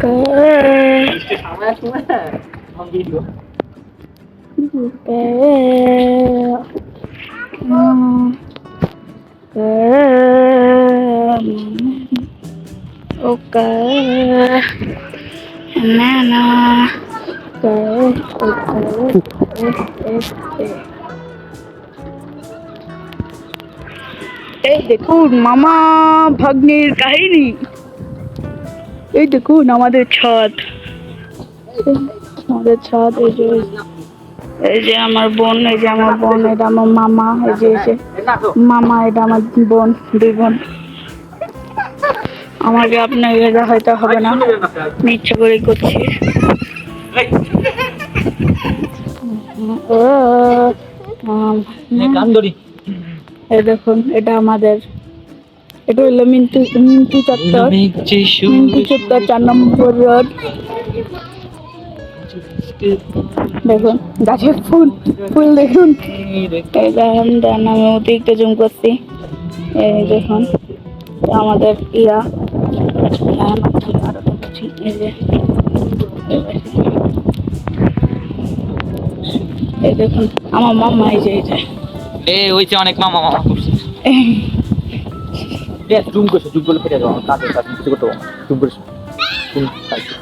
có không đi được có có ok na na ok, ok ok ok, देखो मामा भागने का ही नहीं এই দেখুন আমাদের ছাদ। আমাদের ছাদ এই যে এই যে আমার বোন এই যে আমার বোন এটা আমার মামা এই যে যে মামা এটা আমার বোন দুই বোন। আমাকে আপনাকে এটা হয়তো হবে না। ইচ্ছা করে করছি। এই দেখুন এটা আমাদের এটা হলো মিন্টু মিন্টু চত্বর। মিন্টু চত্বর চার নম্বর রোড। দেখুন গাছের ফুল ফুল দেখুন। এই দেখুন দেন আমি অতিরিক্ত জুম করছি। এই দেখুন আমাদের ইয়া। এই দেখুন আমার মামা এই যে এই যে। এ হইছে অনেক মামা মামা করছে। এ, জুম করছে, জুম করলে ফেটে যাব কাজে কাজ কিছু করতে পারব জুম করছে? জুম আচ্ছা